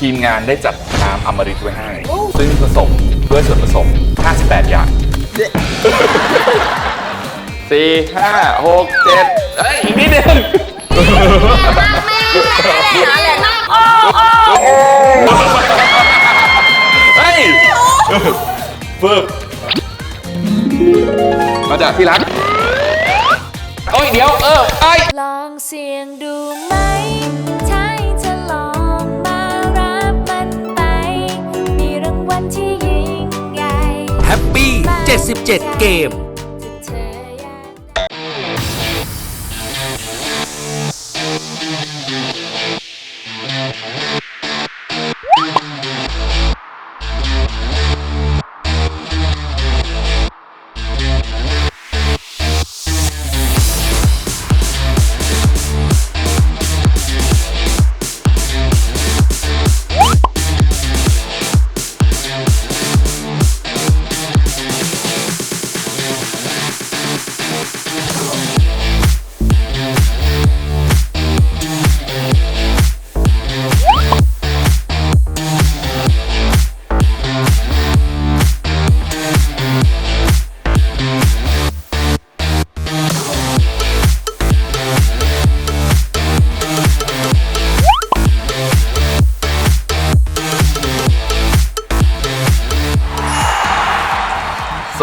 ทีมงานได้จัดน้ำอมฤตไว้ให้ ซึ่งผสมด้วยส่วนผสม 58 อย่างสี่ห้าหกเจ็ดเอ้ย อีกนิดนึงเฮ้ยฝึกมาจากที่รักโอ้ย เดี๋ยว เออไอ้ยลองเสี่ยงดูไหมใ77 เกม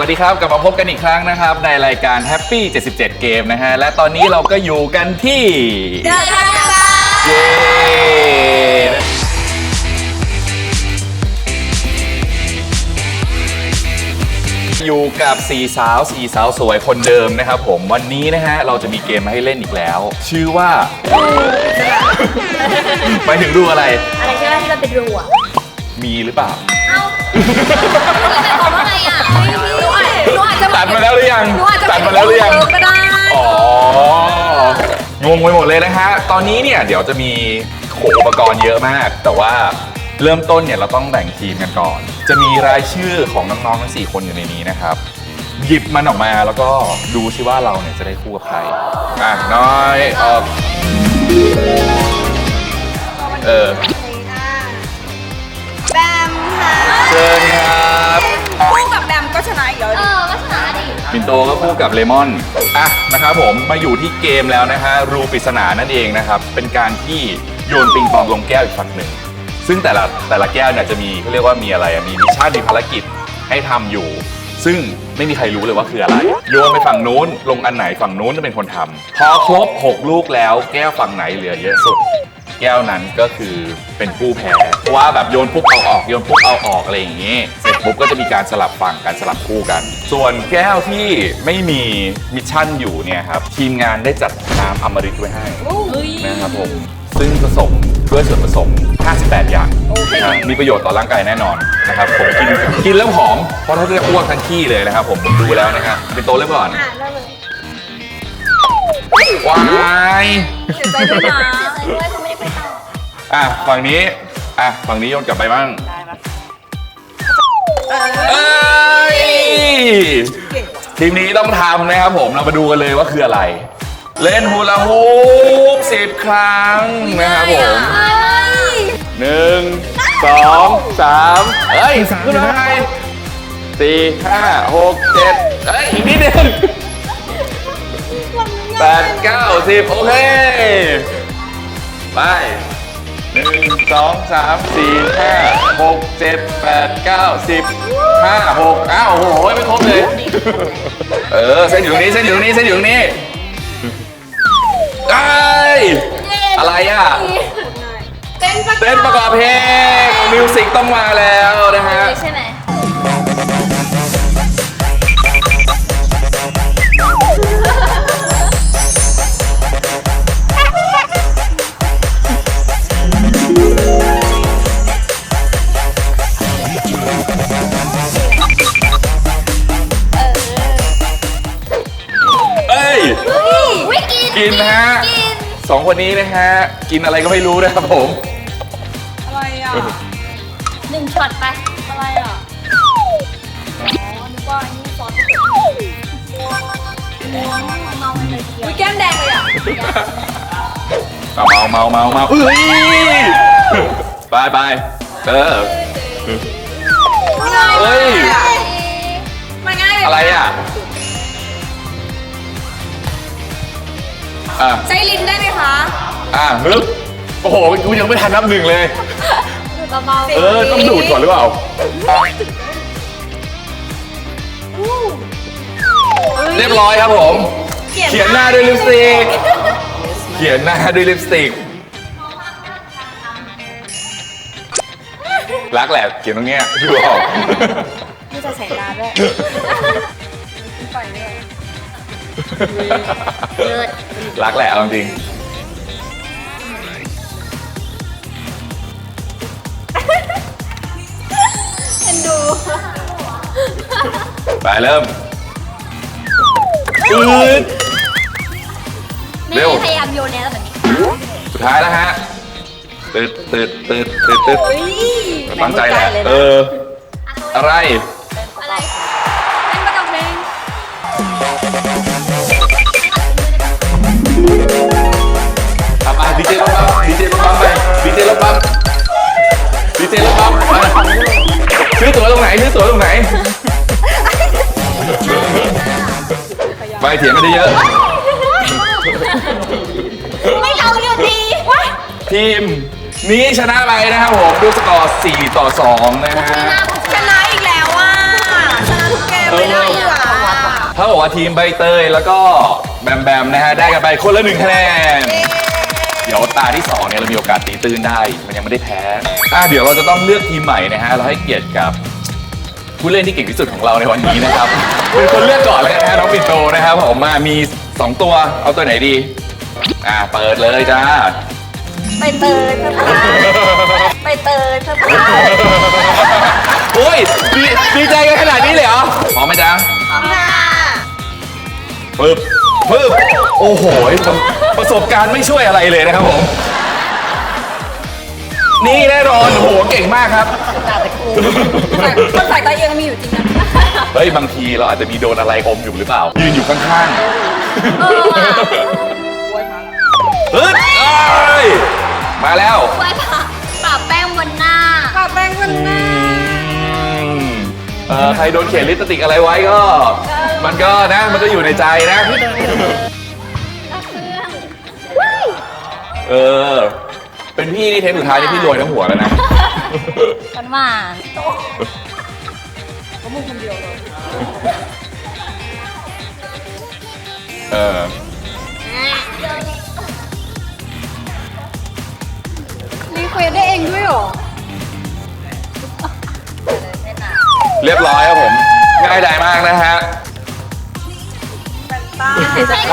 สวัสดีครับกลับมาพบกันอีกครั้งนะครับ ในรายการ Happy 77 เกมนะฮะ และตอนนี้เราก็อยู่กันที่เย้อยู่กับสี่สาวสี่สาวสวยคนเดิมนะครับผมวันนี้นะฮะ เราจะมีเกมมาให้เล่นอีกแล้ว ชื่อว่าไปถึงดูอะไร อะไรก็ได้ที่มันเป็นรูอะมีหรือเปล่า เอ้าหมายความว่าไงอะหนูอา จหนูอาจจะตัดมาแล้วหรือยังหนูอาจจะตัดมาแล้วหรือยัง ก็ได้อ๋องงไปหมดเลยนะฮะ ตอนนี้เนี่ยเดี๋ยวจะมีโขอุปกรณ์เยอะมาก แต่ว่าเริ่มต้นเนี่ยเราต้องแบ่งทีมกันก่อน จะมีรายชื่อของน้องๆทั้ง4คนอยู่ในนี้นะครับ หยิบมันออกมาแล้วก็ดูซิว่าเราเนี่ยจะได้คู่กับใคร อะน้อยออกเออแบมค่ะเชิญครับ คู่กับแบมก็ชนะอีกแล้วเออก็ชนะดิ ปินโตก็คู่กับเลมอน อะนะครับผมมาอยู่ที่เกมแล้วนะฮะรูปริศนานั่นเองนะครับ เป็นการที่โยนปิงปองลงแก้วอีกฝั่งหนึ่ง ซึ่งแต่ละแต่ละแก้วเนี่ยจะมีเขาเรียกว่ามีอะไรอะมีมิชชั่นมีภารกิจให้ทำอยู่ ซึ่งไม่มีใครรู้เลยว่าคืออะไร โยนไปฝั่งนู้น ลงอันไหนฝั่งนู้นจะเป็นคนทำพอครบ 6 ลูกแล้วแก้วฝั่งไหนเหลือเยอะสุดแก้วนั้นก็คือเป็นผู้แพ้เพราะว่าแบบโยนปุ๊บเอาออกโยนปุ๊บเอาออกอะไรอย่างงี้เสร็จ ปุ๊บก็จะมีการสลับฝั่งกันสลับคู่กัน ส่วนแก้วที่ไม่มีมิชชั่นอยู่เนี่ยครับทีมงานได้จัดน้ำอมฤตไว้ให้นะครับผมซึ่งผสมด้วยส่วนผสม 58 อย่างนะมีประโยชน์ต่อร่างกายแน่นอนนะครับผมกินกินแล้วหอม เพราะถ้าจะอ้วกทั้งขี้เลยนะครับผมผมดูแล้วนะฮะเป็นโตเริ่มก่อนอะเริ่มเลยว้ายเสียใจด้วยนะเสียใจด้วยเขาไม่ได้ไปต่ออะฝั่งนี้อะฝั่งนี้โยนกลับไปบ้างได้ปะ เอ้ยทีมนี้ต้องทำนะครับผมเรามาดูกันเลยว่าคืออะไร เล่นฮูลาฮูปสิบครั้งนะครับผมหนึ่งสองสามเอ้ยขึ้นมาไงสี่ห้าหกเจ็ดเอ้ยอีกนิดนึงแปดเก้าสิบโอเค ไปหนึ่งสองสามสี่ห้าห กเจ็ดแปดเก้าสิบห้าหกอ้าวโอ้โหไม่ครบเลย เออเส้นอยู่ตรงนี้เส้นอยู่ตรงนี้เส้นอยู่ตรงนี้ไอ้ยอะไรอะเต้นปะเต้นประกอบเพลงมิวสิกต้องมาแล้วนะฮะ ใช่ไหม คนนี้นะฮะ กินอะไรก็ไม่รู้นะครับผม อะไรอะหนึ่งช็อตไป อะไรอะ อ๋อนึกว่าอันนี้ซอสมะเขือเทศเมาเลยทีเดียวอุ้ยแก้มแดงเลยอะเมาเมาเมาเมาเอ้ยไปไปเออ เฮ้ย มันง่ายเลยอะไรอะ อะ ใช้ลิ้นได้ไหมคะอะฮึบโอ้โหกูยังไม่ทันนับหนึ่งเลย เบาเออ ต้องดูดก่อนหรือเปล่า เรียบร้อยครับผม เขียนหน้าด้วยลิปสติก เขียนหน้าด้วยลิปสติก รักแหละเขียนตรงเนี้ยดูออก นี่จะใส่ตาด้วยปล่อยด้วยๆ เลิศรักแหละเอาจริง เอ็นดู ไปเริ่มอืดเร็วแม่พยายามโยนแล้วแบบนี้สุดท้ายแล้วฮะตืดตืดตืดตืดตืดเฮ้ยตั้งใจแหละเออ อะไรอะไรเล่นประกับเพลง ดีเจลงปั๊มดีเจลงปั๊มไปซื้อตั๋วตรงไหนซื้อตั๋วตรงไหนไปเถียงกันเยอะไม่เอาอยู่ดีว้ายๆทีมนี้ชนะไปนะครับผมด้วยสกอร์4ต่อ 2 นะฮะชนะอีกแล้วอะชนะทุกเกมไม่ได้เหรอถ้าบอกว่าทีมใบเตยแล้วก็แบมแบมนะฮะได้กันไปคนละหนึ่งคะแนน เดี๋ยวตาที่2เนี่ยเรามีโอกาสตีตื้นได้ มันยังไม่ได้แพ้อะเดี๋ยวเราจะต้องเลือกทีมใหม่นะฮะ เราให้เกียรติกับผู้เล่นที่เก่งที่สุดของเราในวันนี้นะครับ เป็นคนเลือกก่อนเลยนะฮะน้องปิ่นโตนะครับผมมามี 2 ตัว เอาตัวไหนดี อะเปิดเลยจ้า ไปเตยเพื่อนไปเตยเพื่อนโอ้ยดีดีใจกันขนาดนี้เลยเหรอพร้อมไหมจ๊ะพร้อมค่ะปึ๊บ ปึ๊บโอ้โหประประสบการณ์ไม่ช่วยอะไรเลยนะครับผม นี่แน่นอนโอ้โหเก่งมากครับคนสายตาเอียงมีอยู่จริงนะเฮ้ยบางทีเราอาจจะมีโดนอะไรอมอยู่หรือเปล่า ยืนอยู่ข้างๆเฮ้ยเอ้ยมาแล้วไว้ปะปะแป้งบนหน้า ปากแป้งมันหน้าอืมเอ่อใครโดนเขียนลิปสติกอะไรไว้ก็ มันก็นะมันก็อยู่ในใจนะ เออ เป็นพี่นี่เทปสุดท้ายนี่พี่รวยทั้งหัวแล้วนะหวานหวานเออ รีเควสได้เองด้วยเหรอ เรียบร้อยครับผม ง่ายดายมากนะฮะ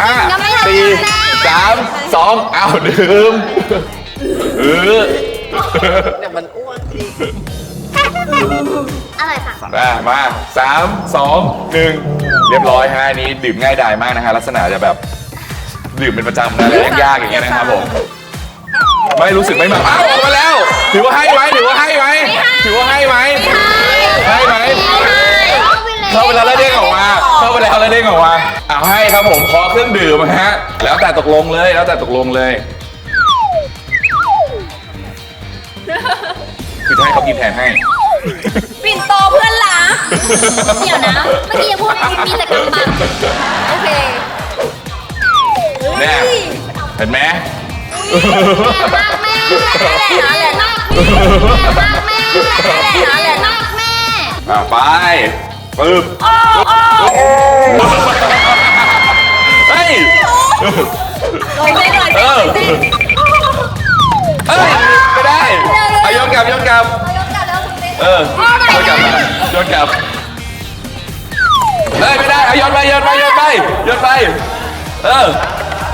ห้าสี่สามสองอ้าวดื่มเอออะไรค่ะมามาสามสองหนึ่งเรียบร้อยฮะอันนี้ดื่มง่ายดายมากนะฮะลักษณะจะแบบดื่มเป็นประจำนะแล้วยากๆอย่างเงี้ยนะครับผมไม่รู้สึกไม่มาอ้าวออกมาแล้ว ถือว่าให้ไหมถือว่าให้ไหมถือว่าให้ไหมให้ไหมเข้าไปแล้วแล้วเด้งออกมา เข้าไปแล้วแล้วเด้งออกมาอ้าวให้ครับผมขอเครื่องดื่มฮะ แล้วแต่ตกลงเลยแล้วแต่ตกลงเลย คือจะให้เขากินแทนให้ ปิ่นโตเพื่อนรักเดี๋ยวนะ เมื่อกี้ยังพูดมีแต่กำบังโอเคเนี่ยเห็นไหมแรงมากแม่แรงมากแม่แรงมากแม่ อะไป ปึ๊บเฮ้ยลอยเต้นลอยเอเต้นอเฮ้ยไม่ได้เอาโยนกลับโยนกลับเออโยนกลับมาโยนกลับเฮ้ยไม่ได้เอาโยนไปโยนไปโยนไปโยนไปเออ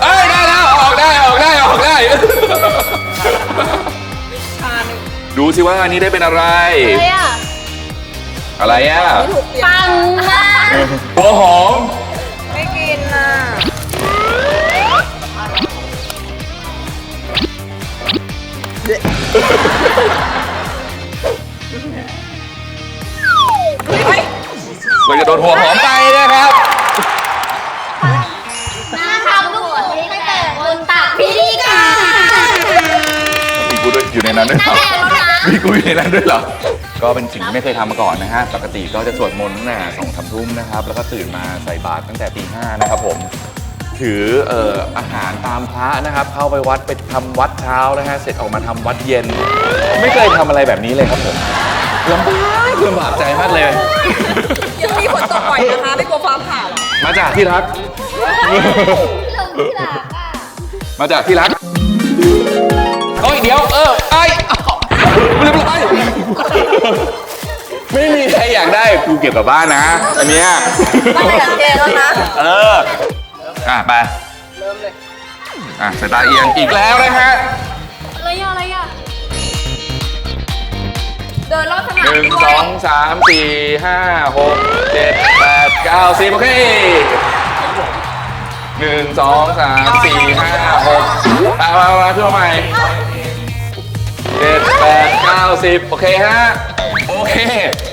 เอ้ยได้แล้วออกได้ออกได้ออกได้ดูสิว่าอันนี้ได้เป็นอะไรเลยอะ อะไรอะปังมากหัวหอม ไม่กินน่ะเราจะโดนหัวหอมไปนะครับน่าทำลูกตั้งแต่บนตักพี่ดีค่ะมีกูด้วยอยู่ในนั้นด้วยหน้าแดงแล้วนะมีกูอยู่ในนั้นด้วยเหรอ ก็เป็นสิ่งที่ไม่เคยทำมาก่อนนะฮะ ปกติก็จะสวดมนต์ตั้งแต่สองสามทุ่มนะครับ แล้วก็ตื่นมาใส่บาตรตั้งแต่ตีห้านะครับผม ถือเอ่ออาหารตามพระนะครับ เข้าไปวัดไปทำวัดเช้านะฮะ เสร็จออกมาทำวัดเย็น ไม่เคยทำอะไรแบบนี้เลยครับผมลำบากลำบากใจมากเลย ยังมีฝนตกบ่อยนะคะไม่กลัวฟ้าผ่าหรอมาจากที่รักมาจากที่รัก ไม่มีใครอยากได้กูเก็บกลับบ้านนะ อันเนี้ยไม่สังเกตแล้วนะ เออ อะไป เริ่มเลย อะสายตาเอียงอีกแล้วนะฮะอะไรอะอะไรอะเดินรอบสหนามนึ่งด้วยสองสามสี่ห้าหกเจ็ดแปดเก้าสิบโอเคหนึ่งสองสามสี่ห้าหกมามามาขึ้นมาใหม่เจ็ดแปดเก้าสิบโอเคฮะโอ เค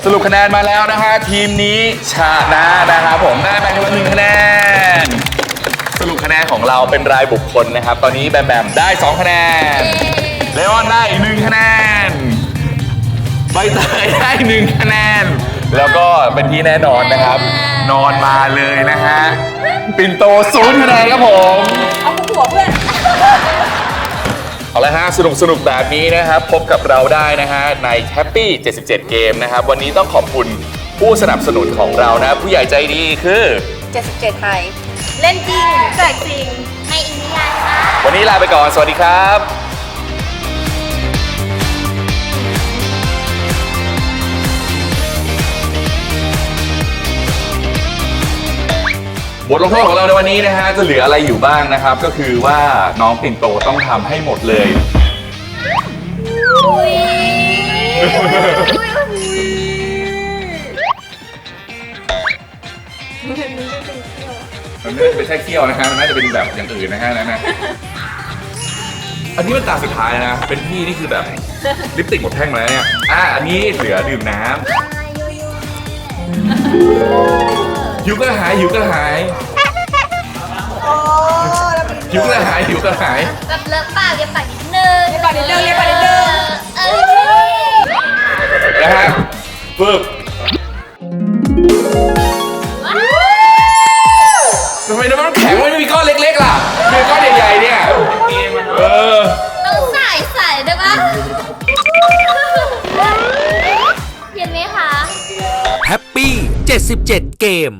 สรุปคะแนนมาแล้วนะฮะทีมนี้ชนะนะครับผมได้ไปคนละหนึ่งคะแนน สรุปคะแนนของเราเป็นรายบุคคลนะครับ ตอนนี้แบมแบมได้ 2 คะแนน เลออนได้อีกหนึ่งคะแนนใบเตยได้หนึ่งคะแนน แล้วก็เป็นที่แน่นอนนะครับ นอนมาเลยนะฮะปิ่นโตศูนย์คะแนนครับผม เอาหัวเพื่อน เอาละฮะสนุกสนุกแบบนี้นะครับ พบกับเราได้นะฮะใน Happy 77 เกมนะครับ วันนี้ต้องขอบคุณผู้สนับสนุนของเรานะ ผู้ใหญ่ใจดีคือ 77ไทย เล่นจริงแจกจริง ไม่อินนิยายค่ะ วันนี้ลาไปก่อน สวัสดีครับ บทลงโทษของเราในวันนี้นะฮะจะเหลืออะไรอยู่บ้างนะครับ ก็คือว่าน้องปิ่นโตต้องทำให้หมดเลย มันไม่ได้เป็นแค่เขี้ยวนะฮะมันน่าจะเป็นแบบอย่างอื่นนะฮะนั่นนะอันนี้เป็นตาสุดท้ายนะ เป็นพี่นี่คือแบบลิปสติกหมดแท่งมาแล้วเนี่ยอะอันนี้เหลือดื่มน้ำ หิวก็หายหิวก็หายหิวก็หายหิวก็หาย แบบเลิกปากเรียบปากนิดนึงเรียบปากนิดนึงเรียบปากนิดนึง เออนะฮะปึ๊บทำไมน้ำมันแข็งมันไม่มีก้อนเล็กๆล่ะมีก้อนใหญ่ๆเนี่ยเออต้องใส่ใส่ได้ปะเย็นไหมคะ แฮปปี้77 เกม